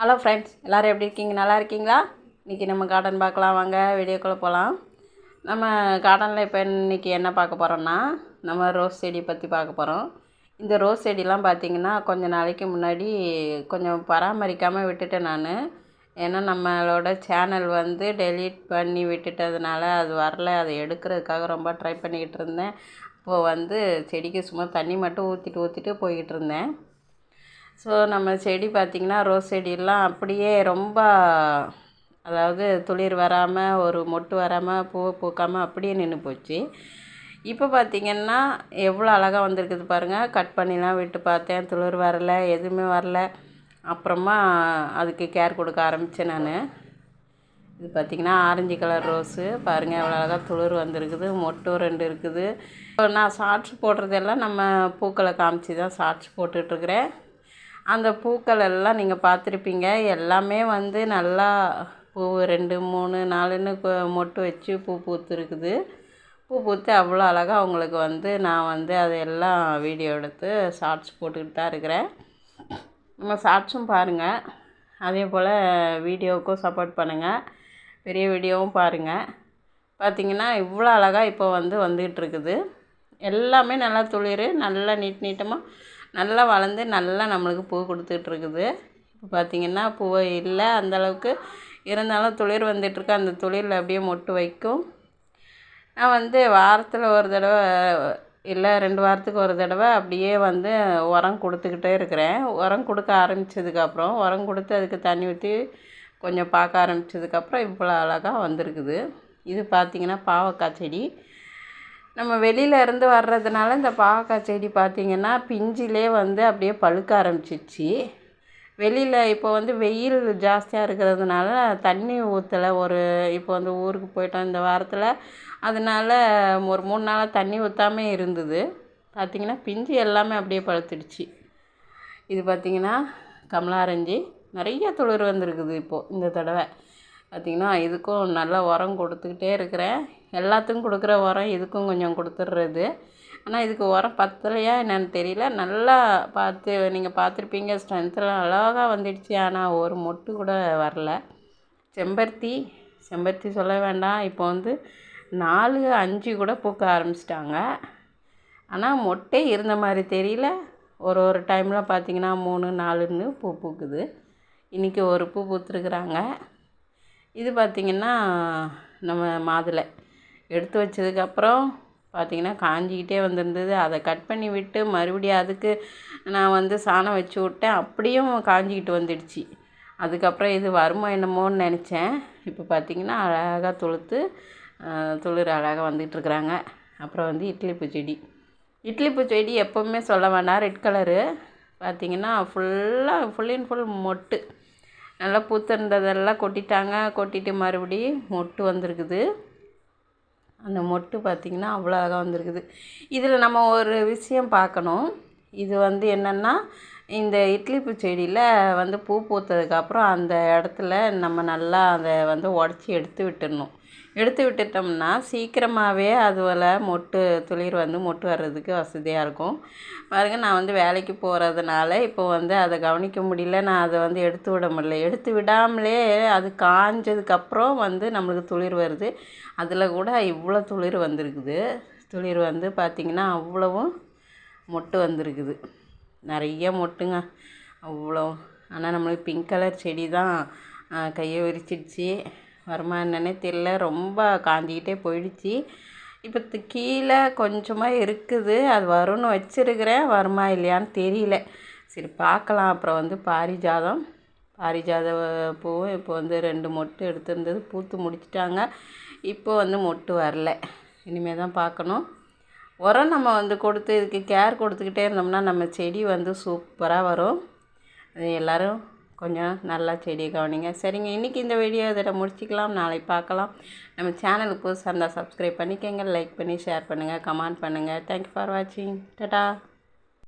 Hello friends எல்லோரும் எப்படி இருக்கீங்க? நல்லா இருக்கீங்களா? இன்றைக்கி நம்ம கார்டன் பார்க்கலாம். வாங்க வீடியோக்குள்ளே போகலாம் நம்ம கார்டனில் இப்போ இன்றைக்கி என்ன பார்க்க போகிறோம்னா நம்ம ரோஸ் செடி பற்றி பார்க்க போகிறோம் இந்த ரோஸ் செடிலாம் பார்த்திங்கன்னா கொஞ்ச நாளைக்கு முன்னாடி கொஞ்சம் பராமரிக்காமல் விட்டுட்டேன் நான். ஏன்னா நம்மளோட சேனல் வந்து டெலீட் பண்ணி விட்டுட்டதுனால அது வரல. அதை எடுக்கிறதுக்காக ரொம்ப ட்ரை பண்ணிக்கிட்டு இருந்தேன். இப்போது வந்து செடிக்கு சும்மா தண்ணி மட்டும் ஊற்றிட்டு ஊற்றிட்டு போய்கிட்டு இருந்தேன். ஸோ நம்ம செடி பார்த்திங்கன்னா ரோஸ் செடியெல்லாம் அப்படியே ரொம்ப அதாவது துளிர் வராமல் ஒரு மொட்டு வராமல் பூ பூக்காமல் அப்படியே நின்று போச்சு. இப்போ பார்த்திங்கன்னா எவ்வளோ அழகாக வந்திருக்குது பாருங்கள் கட் பண்ணிலாம் விட்டு பார்த்தேன். துளிர் வரல எதுவுமே வரல. அப்புறமா அதுக்கு கேர் கொடுக்க ஆரம்பித்தேன் நான். இது பார்த்திங்கன்னா ஆரஞ்சு கலர் ரோஸு பாருங்கள் எவ்வளோ அழகாக துளிர் வந்திருக்குது. மொட்டும் ரெண்டு இருக்குது. இப்போ நான் சாட்ஸ் போடுறதெல்லாம் நம்ம பூக்களை காமிச்சு தான் சாட்ஸ் போட்டுட்ருக்குறேன் அந்த பூக்கள் எல்லாம் நீங்கள் பார்த்துருப்பீங்க. எல்லாமே வந்து நல்லா பூ ரெண்டு மூணு நாலுன்னு மொட்டு வச்சு பூ பூத்துருக்குது. பூ பூத்து அவ்வளோ அழகாக அவங்களுக்கு வந்து நான் வந்து அதையெல்லாம் வீடியோ எடுத்து ஷார்ட்ஸ் போட்டுக்கிட்டு தான் இருக்கிறேன். நம்ம ஷார்ட்ஸும் பாருங்கள் அதே போல் வீடியோவுக்கும் சப்போர்ட் பண்ணுங்கள் பெரிய வீடியோவும் பாருங்கள் பார்த்தீங்கன்னா இவ்வளோ அழகாக இப்போ வந்து வந்துக்கிட்டு இருக்குது. எல்லாமே நல்லா துளிர் நல்லா நீட் நீட்டமாக நல்லா வளர்ந்து நல்லா நம்மளுக்கு பூ கொடுத்துட்டு இருக்குது இப்போ பார்த்திங்கன்னா பூ இல்லை. அந்தளவுக்கு இருந்தாலும் துளிர் வந்துட்டுருக்கு அந்த துளிரில் அப்படியே மொட்டு வைக்கும். நான் வந்து வாரத்தில் ஒரு தடவை இல்லை ரெண்டு வாரத்துக்கு ஒரு தடவை அப்படியே வந்து உரம் கொடுத்துக்கிட்டே இருக்கிறேன். உரம் கொடுக்க ஆரம்பித்ததுக்கப்புறம் உரம் கொடுத்து அதுக்கு தண்ணி ஊற்றி கொஞ்சம் பார்க்க ஆரம்பித்ததுக்கப்புறம் இவ்வளோ அழகாக வந்திருக்குது. இது பார்த்திங்கன்னா பாவக்காய் செடி. நம்ம வெளியில இருந்து வர்றதுனால இந்த பாவக்காய் செடி பார்த்திங்கன்னா பிஞ்சிலே வந்து அப்படியே பழுக்க ஆரம்பிச்சிச்சு. வெளியில் இப்போ வந்து வெயில் ஜாஸ்தியாக இருக்கிறதுனால தண்ணி ஊற்றலை ஒரு இப்போ வந்து ஊருக்கு போயிட்டோம் இந்த வாரத்தில். அதனால ஒரு மூணு நாளாக தண்ணி ஊற்றாமே இருந்தது. பார்த்திங்கன்னா பிஞ்சு எல்லாமே அப்படியே பழுத்துடுச்சு. இது பார்த்திங்கன்னா கமலாரஞ்சி. நிறைய துளிர் வந்திருக்குது இப்போது இந்த தடவை. பார்த்திங்கன்னா இதுக்கும் நல்லா உரம் கொடுத்துக்கிட்டே இருக்கிறேன். எல்லாத்துக்கும் கொடுக்குற உரம் இதுக்கும் கொஞ்சம் கொடுத்துட்றது ஆனால் இதுக்கு உரம் பத்தலையா என்னென்னு தெரியல. நல்லா பார்த்து நீங்கள் பார்த்துருப்பீங்க ஸ்ட்ரென்த்தெலாம் அழகாக வந்துடுச்சு. ஆனால் ஒரு மொட்டு கூட வரல. செம்பருத்தி செம்பருத்தி சொல்ல வேண்டாம். இப்போ வந்து நாலு அஞ்சு கூட பூக்க ஆரம்பிச்சிட்டாங்க. ஆனால் மொட்டை இருந்த மாதிரி தெரியல. ஒரு ஒரு டைமில் பார்த்தீங்கன்னா மூணு நாலுன்னு பூ பூக்குது. இன்றைக்கி ஒரு பூ பூத்துருக்குறாங்க. இது பார்த்திங்கன்னா நம்ம மாதுளை. எடுத்து வச்சதுக்கப்புறம் பார்த்திங்கன்னா காஞ்சிக்கிட்டே வந்திருந்தது. அதை கட் பண்ணி விட்டு மறுபடியும் அதுக்கு நான் வந்து சாணம் வச்சு விட்டேன். அப்படியும் காஞ்சிக்கிட்டு வந்துடுச்சு. அதுக்கப்புறம் இது வருமோ என்னமோன்னு நினச்சேன். இப்போ பார்த்திங்கன்னா அழகாக துளுத்து துளிர் அழகாக வந்துகிட்ருக்குறாங்க அப்புறம் வந்து இட்லி பூச்செடி இட்லி பூச்செடி எப்போவுமே சொல்ல வேண்டாம். Red colour. பார்த்திங்கன்னா ஃபுல்லாக ஃபுல் அண்ட் ஃபுல் மொட்டு. நல்லா பூத்திருந்ததெல்லாம் கொட்டிட்டாங்க. கொட்டிட்டு மறுபடி மொட்டு வந்திருக்குது. அந்த மொட்டு பார்த்திங்கன்னா அவ்வளோ அழகாக வந்திருக்குது. இதில் நம்ம ஒரு விஷயம் பார்க்கணும். இது வந்து என்னென்னா இந்த இட்லி பூ செடியில் வந்து பூ பூத்ததுக்கப்புறம் அந்த இடத்துல நம்ம நல்லா அதை வந்து உடச்சி எடுத்து விட்டுடணும். எடுத்து விட்டுட்டோம்னா சீக்கிரமாகவே அதுவில் மொட்டு துளிர் வந்து மொட்டு வர்றதுக்கு வசதியாக இருக்கும். பாருங்க நான் வந்து வேலைக்கு போகிறதுனால இப்போ வந்து அதை கவனிக்க முடியல. நான் அதை வந்து எடுத்து விட முடியல. எடுத்து விடாமலே அது காஞ்சதுக்கப்புறம் வந்து நம்மளுக்கு துளிர் வருது. அதில் கூட இவ்வளோ துளிர் வந்திருக்குது. துளிர் வந்து பார்த்திங்கன்னா அவ்வளவும் மொட்டு வந்திருக்குது. நிறைய மொட்டுங்க. அவ்வளோ. ஆனால் நம்மளுக்கு பிங்க் கலர் செடி தான் கையை விரிச்சிடுச்சு. வருமா என்னன்னே தெரியல. ரொம்ப காஞ்சிக்கிட்டே போயிடுச்சு. இப்போ கீழே கொஞ்சமாக இருக்குது. அது வரும்னு வச்சுருக்கிறேன். வருமா இல்லையான்னு தெரியல. சரி பார்க்கலாம். அப்புறம் வந்து பாரிஜாதம். பாரிஜாத பூவும் இப்போ வந்து ரெண்டு மொட்டு எடுத்திருந்தது. பூத்து முடிச்சிட்டாங்க. இப்போ வந்து மொட்டு வரல. இனிமேல் தான் பார்க்கணும். உரம் நம்ம வந்து கொடுத்து இதுக்கு கேர் கொடுத்துக்கிட்டே இருந்தோம்னா நம்ம செடி வந்து சூப்பராக வரும். அது எல்லோரும் கொஞ்சம் நல்லா செடியை கவனிங்க. சரிங்க இன்றைக்கி இந்த வீடியோ இதை முடிச்சிக்கலாம். நாளைக்கு பார்க்கலாம். நம்ம சேனலுக்கு புதுசாக இருந்தால் சப்ஸ்கிரைப் பண்ணிக்கோங்க லைக் பண்ணி ஷேர் பண்ணுங்கள் கமெண்ட் பண்ணுங்கள் தேங்க்யூ ஃபார் வாட்சிங் டட்டா